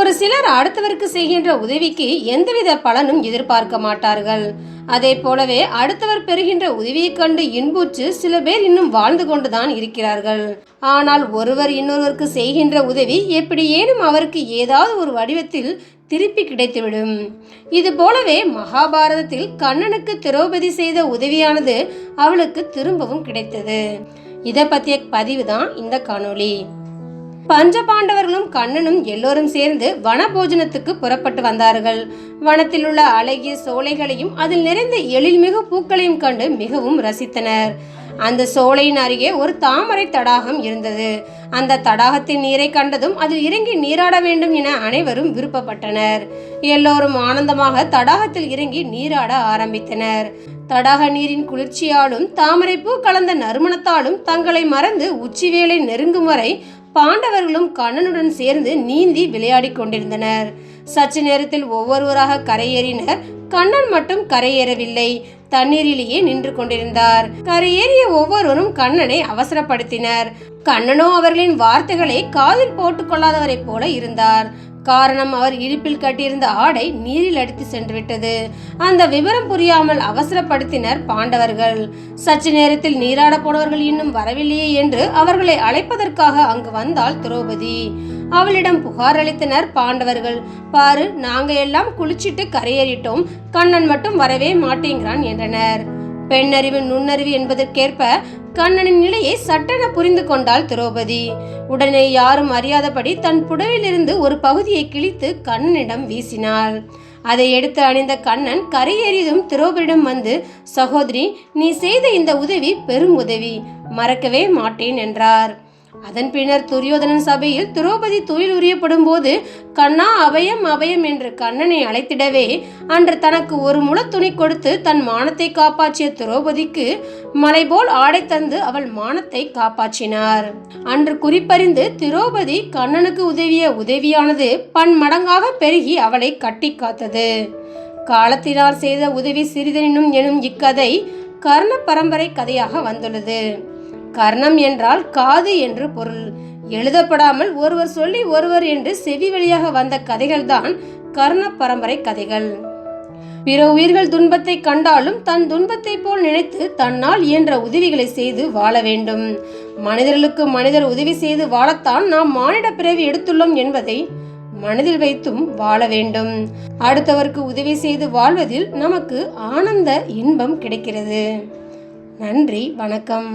ஒரு சிலர் அடுத்தவருக்கு செய்கின்ற உதவிக்கு எந்தவித பலனும் எதிர்பார்க்க மாட்டார்கள். அதே போலவே அடுத்தவர் பெறுகின்ற உதவியைக் கண்டு இன்புற்று சில பேர் இன்னும் வாழ்ந்து கொண்டுதான் இருக்கிறார்கள். ஆனால் ஒருவர் இன்னொருவருக்கு செய்கின்ற உதவி எப்படியேனும் அவருக்கு ஏதாவது ஒரு வடிவத்தில் திருப்பி கிடைத்துவிடும். இது போலவே மகாபாரதத்தில் கண்ணனுக்கு திரௌபதி செய்த உதவியானது அவளுக்கு திரும்பவும் கிடைத்தது. இதை பற்றிய பதிவு தான் இந்த காணொளி. பஞ்சபாண்டவர்களும் கண்ணனும் எல்லோரும் சேர்ந்து வனபோஜனத்துக்கு புறப்பட்டு வந்தார்கள். வனத்தில் உள்ள அழகிய சோலைகளையும் அதில் நிறைந்த எழில்மிகு பூக்களையும் கண்டு மிகவும் ரசித்தனர். அந்த சோலையின் அருகே ஒரு தாமரை தடாகம் இருந்தது. அந்த தடாகத்தின் நீரை கண்டதும் அதில் இறங்கி நீராட வேண்டும் என அனைவரும் விருப்பப்பட்டனர். எல்லோரும் ஆனந்தமாக தடாகத்தில் இறங்கி நீராட ஆரம்பித்தனர். தடாக நீரின் குளிர்ச்சியாலும் தாமரைப்பூ கலந்த நறுமணத்தாலும் தங்களை மறந்து உச்சிவேளை நெருங்கும் வரை பாண்டவர்களும் கண்ணனுடன் சேர்ந்து நீந்தி விளையாடி கொண்டிருந்தனர். சற்று நேரத்தில் ஒவ்வொருவராக கரையேறினர். கண்ணன் மட்டும் கரையேறவில்லை. தண்ணீரிலேயே நின்று கொண்டிருந்தார். கரையேறிய ஒவ்வொருவரும் கண்ணனை அவசரப்படுத்தினர். கண்ணனோ அவர்களின் வார்த்தைகளை காதில் போட்டுக்கொள்ளாதவரைப் போல இருந்தார். காரணம் அவர் இடுப்பில் கட்டியிருந்த ஆடை நீரில் அடித்து சென்றுவிட்டது. அந்த விவரம் புரியாமல் அவசரப்படுத்தினர் பாண்டவர்கள். சற்று நேரத்தில் நீராட போனவர்கள் இன்னும் வரவில்லையே என்று அவர்களை அழைப்பதற்காக அங்கு வந்தாள் திரௌபதி. அவளிடம் புகார் அளித்தனர் பாண்டவர்கள். பாரு நாங்க எல்லாம் குளிச்சிட்டு கரையேறிட்டோம். கண்ணன் மட்டும் வரவே மாட்டேங்கிறான் என்றனர். பெண்ணறிவு நுண்ணறிவு என்பதற்கேற்ப கண்ணனின் நிலையை சட்டென புரிந்து கொண்டாள் திரௌபதி. உடனே யாரும் அறியாதபடி தன் புடவிலிருந்து ஒரு பகுதியை கிழித்து கண்ணனிடம் வீசினாள். அதை எடுத்து அணிந்த கண்ணன் கரையேறியதும் திரௌபதியிடம் வந்து சகோதரி நீ செய்த இந்த உதவி பெரும் உதவி. மறக்கவே மாட்டேன் என்றார். அதன் பின்னர் துரியோதனன் சபையில் திரௌபதி தொழில் உரியப்படும் போது கண்ணா அபயம் அபயம் என்று கண்ணனை அழைத்திடவே அன்று தனக்கு ஒரு முள துணி கொடுத்து தன் மானத்தை காப்பாற்றிய திரௌபதிக்கு மலை போல் ஆடை தந்து அவள் மானத்தை காப்பாற்றினார். அன்று குறிப்பறிந்து திரௌபதி கண்ணனுக்கு உதவிய உதவியானது பன்மடங்காக பெருகி அவளை கட்டி காத்தது. காலத்தினால் செய்த உதவி சிறிதெனும் எனும் இக்கதை கர்ண பரம்பரை கதையாக வந்துள்ளது. கர்ணம் என்றால் காது என்று பொருள். எழுதப்படாமல் ஒருவர் சொல்லி ஒருவர் என்று செவி வழியாக வந்த கதைகள்தான் கர்ண பரம்பரை கதைகள். பிற உயிர்கள் துன்பத்தை கண்டாலும் தன் துன்பத்தை போல் நினைத்து தன்னால் இயன்ற உதவிகளை செய்து வாழ வேண்டும். மனிதர்களுக்கு மனிதர் உதவி செய்து வாழத்தான் நாம் மானிட பிறவி எடுத்துள்ளோம் என்பதை மனதில் வைத்தும் வாழ வேண்டும். அடுத்தவருக்கு உதவி செய்து வாழ்வதில் நமக்கு ஆனந்த இன்பம் கிடைக்கிறது. நன்றி வணக்கம்.